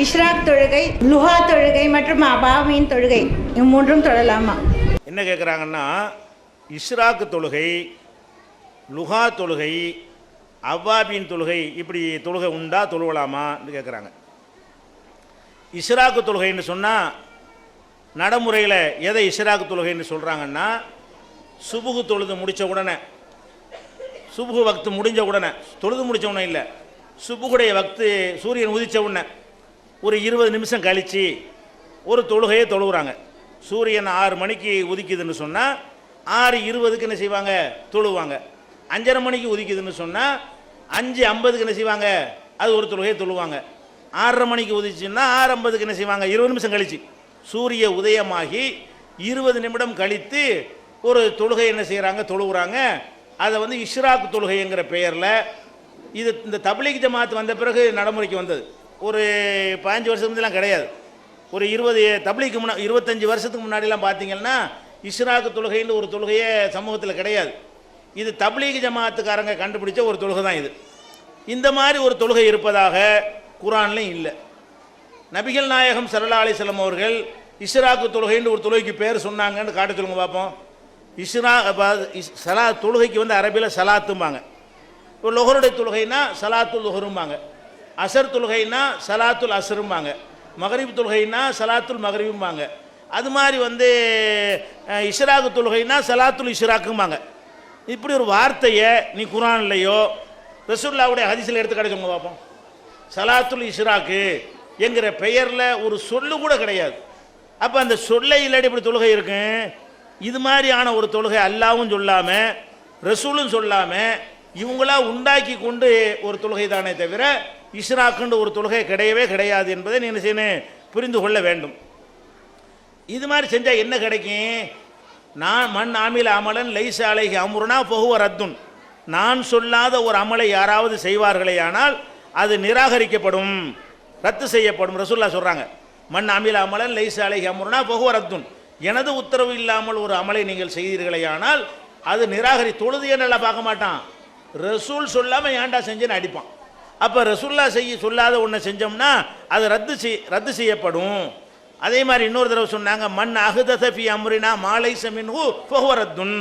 இஷ்ராக் தொழுகை லுஹா தொழுகை மற்றும் அபாமீன் தொழுகை. இம்மூன்றும் தொழலாமா என்ன கேட்குறாங்கன்னா இஷ்ராக் தொழுகை லுகா தொழுகை அவ்வாபின் தொழுகை இப்படி தொழுகை உண்டா தொழுவலாமான்னு கேட்குறாங்க இஸ்ராக்கு தொழுகைன்னு சொன்னால் நடைமுறையில் எதை இஸ்ராக்கு தொழுகைன்னு சொல்கிறாங்கன்னா சுபுகு தொழுது முடித்த உடனே சுபுகு வக்து முடிஞ்ச உடனே தொழுது முடித்த உடனே இல்லை சுபுகுடைய வக்து சூரியன் உதித்த உடனே ஒரு இருபது நிமிஷம் கழித்து ஒரு தொழுகையை தொழுகிறாங்க சூரியன் ஆறு மணிக்கு உதிக்குதுன்னு சொன்னால் ஆறு இருபதுக்கு என்ன செய்வாங்க? தொழுவாங்க. அஞ்சரை மணிக்கு உதிக்குதுன்னு சொன்னால் அஞ்சு ஐம்பதுக்கு என்ன செய்வாங்க? அது ஒரு தொழுகையை தொழுவாங்க. ஆறரை மணிக்கு உதிச்சுன்னா ஆறு ஐம்பதுக்கு என்ன செய்வாங்க? இருபது நிமிஷம் கழிச்சு. சூரிய உதயமாகி இருபது நிமிடம் கழித்து ஒரு தொழுகை என்ன செய்கிறாங்க தொழுகிறாங்க அதை வந்து இஷ்ராக் தொழுகைங்கிற பெயரில் இது இந்த தபிலிக் ஜமாத் வந்த பிறகு நடைமுறைக்கு வந்தது. ஒரு பதினஞ்சு வருஷத்துக்கு முன்னாடிலாம் கிடையாது. ஒரு இருபது தபிலிக்கு முன்னா இருபத்தஞ்சி வருஷத்துக்கு முன்னாடிலாம் பார்த்தீங்கன்னா இஸ்ராக்கு தொழுகைன்னு ஒரு தொழுகையே சமூகத்தில் கிடையாது. இது தப்லீக் ஜமாத்துக்காரங்க கண்டுபிடிச்ச ஒரு தொழுகை தான் இது. இந்த மாதிரி ஒரு தொழுகை இருப்பதாக குரான்லையும் இல்லை. நபிகள் நாயகம் சரலா அலிசலம் அவர்கள் இஸ்ராக்கு தொழுகைன்னு ஒரு தொழுகைக்கு பேர் சொன்னாங்கன்னு காட்ட சொல்லுங்க பார்ப்போம். இஸ்ரா இஸ்- சலா தொழுகைக்கு வந்து அரபியில் சலாத்தும்பாங்க இப்போ லொஹருடைய தொழுகைனா சலாத்து லொஹரும்பாங்க. அசர் தொழுகைனா சலாத்துல் அசரும்பாங்க மகரிப் தொழுகைனா சலாத்துல் மகரிபும்பாங்க. அது மாதிரி வந்து அஹ், இஷ்ராக்கு தொழுகைனா சலாத்துல் இஷ்ராக்கும்பாங்க இப்படி ஒரு வார்த்தையை நீ குரான்லையோ ரசூல்லாவுடைய ஹதிசில் எடுத்து கிடைச்சவங்க பார்ப்போம் சலாத்துல் இஷ்ராக்கு என்கிற பெயரில் ஒரு சொல்லு கூட கிடையாது. அப்போ அந்த சொல்லை இல்லாடி இப்படி தொழுகை இருக்கு? இது மாதிரியான ஒரு தொழுகை அல்லாவும் சொல்லாமல் ரசூலும் சொல்லாமல் இவங்களா உண்டாக்கி கொண்டு ஒரு தொழுகை தானே தவிர இஷ்ராக்குன்ற ஒரு தொழுகை கிடையவே கிடையாது என்பதை நீ என்ன செய்யணும் புரிந்து கொள்ள வேண்டும். இது மாதிரி செஞ்சால் என்ன கிடைக்கும்? நான் மண் ஆமில் அமலன் லைச அலைகி அமுருனா பொகுவ ரத்துன். நான் சொல்லாத ஒரு அமலை யாராவது செய்வார்களே ஆனால் அது நிராகரிக்கப்படும் ரத்து செய்யப்படும். ரசூல்லா சொல்கிறாங்க மண் அமில அமலன் லைச அலைகி அமுருனா பொகுவ ரத்துன். எனது உத்தரவு இல்லாமல் ஒரு அமலை நீங்கள் செய்தீர்களே ஆனால் அது நிராகரி தொழுது நல்லா பார்க்க மாட்டான்? ரசூல் சொல்லாமல் ஏன்டா செஞ்சுன்னு அடிப்பான். அப்போ ரசுல்லா செய்ய சொல்லாத ஒன்றை செஞ்சோம்னா அது ரத்து செய் ரத்து செய்யப்படும். அதே மாதிரி இன்னொரு தடவை சொன்னாங்க மண் அகுதசபி அம்ரினா மாலை சமின்ஹு ஃபஹுவரத்துன்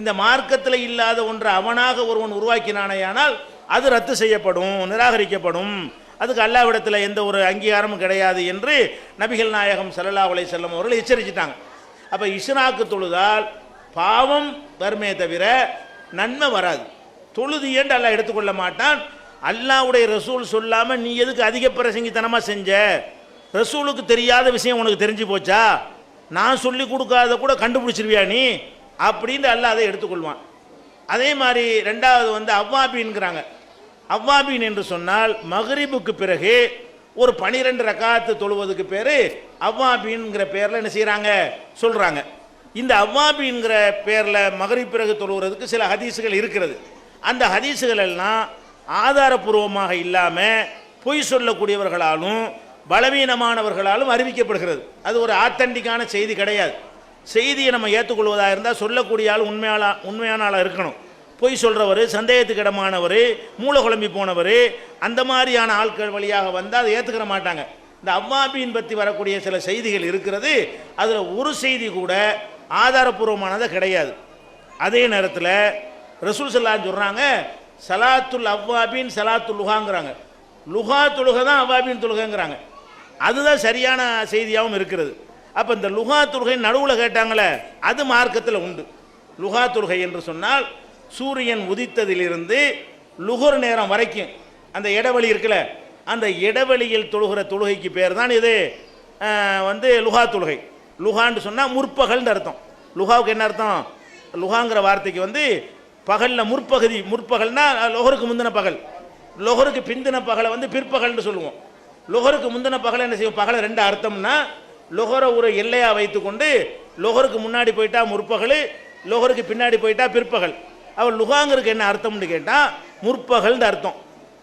இந்த மார்க்கத்தில் இல்லாத ஒன்றை அவனாக ஒருவன் உருவாக்கினானேயானால் அது ரத்து செய்யப்படும் நிராகரிக்கப்படும். அதுக்கு அல்லாவிடத்தில் எந்த ஒரு அங்கீகாரமும் கிடையாது என்று நபிகள் நாயகம் சல்லல்லா அலை செல்லம் அவர்கள் எச்சரிச்சிட்டாங்க. அப்போ இஷ்ராக்கு தொழுதால் பாவம் வருமே தவிர நன்மை வராது. தொழுது ஏண்டு அல்லா எடுத்துக்கொள்ள மாட்டான்? அல்லாவுடைய ரசூல் சொல்லாமல் நீ எதுக்கு அதிக பிரசங்கித்தனமாக செஞ்ச? ரசூலுக்கு தெரியாத விஷயம் உனக்கு தெரிஞ்சு போச்சா? நான் சொல்லி கொடுக்காத கூட கண்டுபிடிச்சிருவியா நீ? அப்படின்னு அல்லாஹ் அதை எடுத்துக்கொள்வான். அதே மாதிரி ரெண்டாவது வந்து அவ்வாபின்ங்கிறாங்க அவ்வாபின் என்று சொன்னால் மகரிபுக்கு பிறகு ஒரு பனிரெண்டு ரக்காத்து தொழுவதுக்கு பேர் அவ்வாபின்ங்கிற பேரில் என்ன செய்கிறாங்க சொல்கிறாங்க இந்த அவ்வாபின்ங்கிற பேரில் மகரிப் பிறகு தொழுகிறதுக்கு சில ஹதீஸுகள் இருக்கிறது. அந்த ஹதீஸுகள் எல்லாம் ஆதாரபூர்வமாக இல்லாமல் பொய் சொல்லக்கூடியவர்களாலும் பலவீனமானவர்களாலும் அறிவிக்கப்படுகிறது. அது ஒரு ஆத்தண்டிக்கான செய்தி கிடையாது. செய்தியை நம்ம ஏற்றுக்கொள்வதாக இருந்தால் சொல்லக்கூடிய ஆள் உண்மையாளா உண்மையான ஆளாக இருக்கணும். பொய் சொல்கிறவர் சந்தேகத்துக்கு இடமானவர் மூளை குழம்பி போனவர் அந்த மாதிரியான ஆட்கள் வழியாக வந்தால் அதை ஏற்றுக்கிற மாட்டாங்க. இந்த அவ்வாபியின் பற்றி வரக்கூடிய சில செய்திகள் இருக்கிறது. அதில் ஒரு செய்தி கூட ஆதாரபூர்வமானதாக கிடையாது. அதே நேரத்தில் ரசூல் சல்லான்னு சொல்கிறாங்க சலாத்துல் அவ்வாபின் சலாத்துல் லுஹாங்கிறாங்க. லுஹா தொழுகை தான் அவ்வாபின் தொழுகைங்கிறாங்க. அதுதான் சரியான செய்தியாகவும் இருக்கிறது. அப்போ இந்த லுஹா தொழுகை நடுவில் கேட்டாங்களே அது மார்க்கத்தில் உண்டு. லுஹா தொழுகை என்று சொன்னால் சூரியன் உதித்ததிலிருந்து லுகர் நேரம் வரைக்கும் அந்த இடைவெளி இருக்குல்ல அந்த இடைவெளியில் தொழுகிற தொழுகைக்கு பேர் தான் இது வந்து லுஹா தொழுகை. லுஹான்னு சொன்னால் முற்பகல்னு அர்த்தம். லுஹாவுக்கு என்ன அர்த்தம்? லுஹாங்கிற வார்த்தைக்கு வந்து பகலில் முற்பகுதி முற்பகல்னா லொகருக்கு முந்தின பகல். லொஹருக்கு பிந்தின பகலை வந்து பிற்பகல்னு சொல்லுவோம். லொகருக்கு முந்தின பகலை என்ன செய்வோம் பகலை ரெண்டு அர்த்தம்னா லொகரை ஒரு எல்லையாக வைத்துக்கொண்டு லொகருக்கு முன்னாடி போயிட்டா முற்பகல் லொகருக்கு பின்னாடி போயிட்டா பிற்பகல். அவள் லுகாங்கிறதுக்கு என்ன அர்த்தம்னு கேட்டால் முற்பகல்னு அர்த்தம்.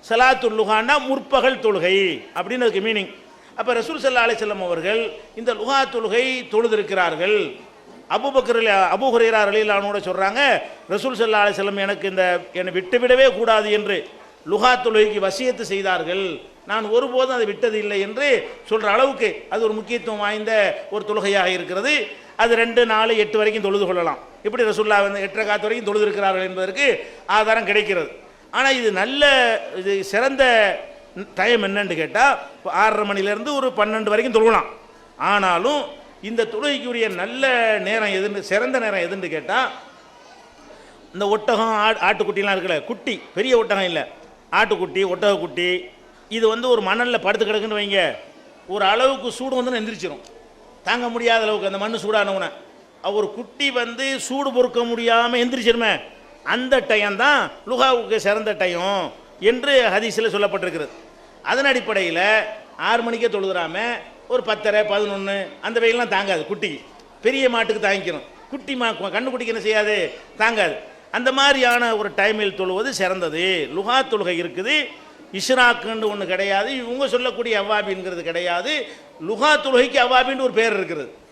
சலாத்துல் லுகான்னா முற்பகல் தொழுகை அப்படின்னு அதுக்கு மீனிங் அப்போ ரசூல் சல்லா அலிசல்லம் அவர்கள் இந்த லுகா தொழுகை தொழுதிருக்கிறார்கள். அபுபக்கர் அபுஹுரேரா அலிலானோட சொல்கிறாங்க ரசூல் சல்லா அலிசல்லம் எனக்கு இந்த என்னை விட்டுவிடவே கூடாது என்று லுகா தொழுகைக்கு வசியத்து செய்தார்கள். நான் ஒருபோதும் அதை விட்டது இல்லை என்று சொல்கிற அளவுக்கு அது ஒரு முக்கியத்துவம் வாய்ந்த ஒரு தொழுகையாக இருக்கிறது. அது ரெண்டு நாலு எட்டு வரைக்கும் தொழுது கொள்ளலாம். இப்படி ரசுல்லா வந்து எட்டரை காத்து வரைக்கும் தொழுது இருக்கிறார்கள் என்பதற்கு ஆதாரம் கிடைக்கிறது. ஆனால் இது நல்ல இது சிறந்த டைம் என்னன்னு கேட்டால் ஆறரை மணிலேருந்து ஒரு பன்னெண்டு வரைக்கும் தொழுகலாம். ஆனாலும் இந்த தொழுகைக்குரிய நல்ல நேரம் எதுன்னு சிறந்த நேரம் எதுன்னு கேட்டால் இந்த ஒட்டகம் ஆ ஆட்டுக்குட்டிலாம் இருக்குல்ல குட்டி பெரிய ஒட்டகம் இல்லை. ஆட்டுக்குட்டி ஒட்டகக்குட்டி இது வந்து ஒரு மணலில் படுத்து கிடக்குன்னு வைங்க. ஒரு அளவுக்கு சூடு வந்து எந்திரிச்சிரும் தாங்க முடியாத அளவுக்கு அந்த மண் சூடானவுன ஒரு குட்டி வந்து சூடு பொறுக்க முடியாமல் எந்திரிச்சிருமே. அந்த டயம் தான் லுகாவுக்கு சிறந்த டயம் என்று ஹதீஸில் சொல்லப்பட்டிருக்கிறது. அதன் அடிப்படையில் ஆறு மணிக்கே தொழுதுறாம. ஒரு பத்தரை பதினொன்று அந்த வெயிலாம் தாங்காது குட்டிக்கு பெரிய மாட்டுக்கு தாங்கிக்கணும். குட்டி மா கண்ணுக்குட்டிக்கு என்ன செய்யாது? தாங்காது. அந்த மாதிரியான ஒரு டைமில் தொழுவது சிறந்தது. லுகா தொழுகை இருக்குது. இஷ்ராக்குன்னு ஒன்று கிடையாது. இவங்க சொல்லக்கூடிய அவ்வாபிங்கிறது கிடையாது. லுகா தொழுகைக்கு அவ்வாபின்னு ஒரு பேர் இருக்கிறது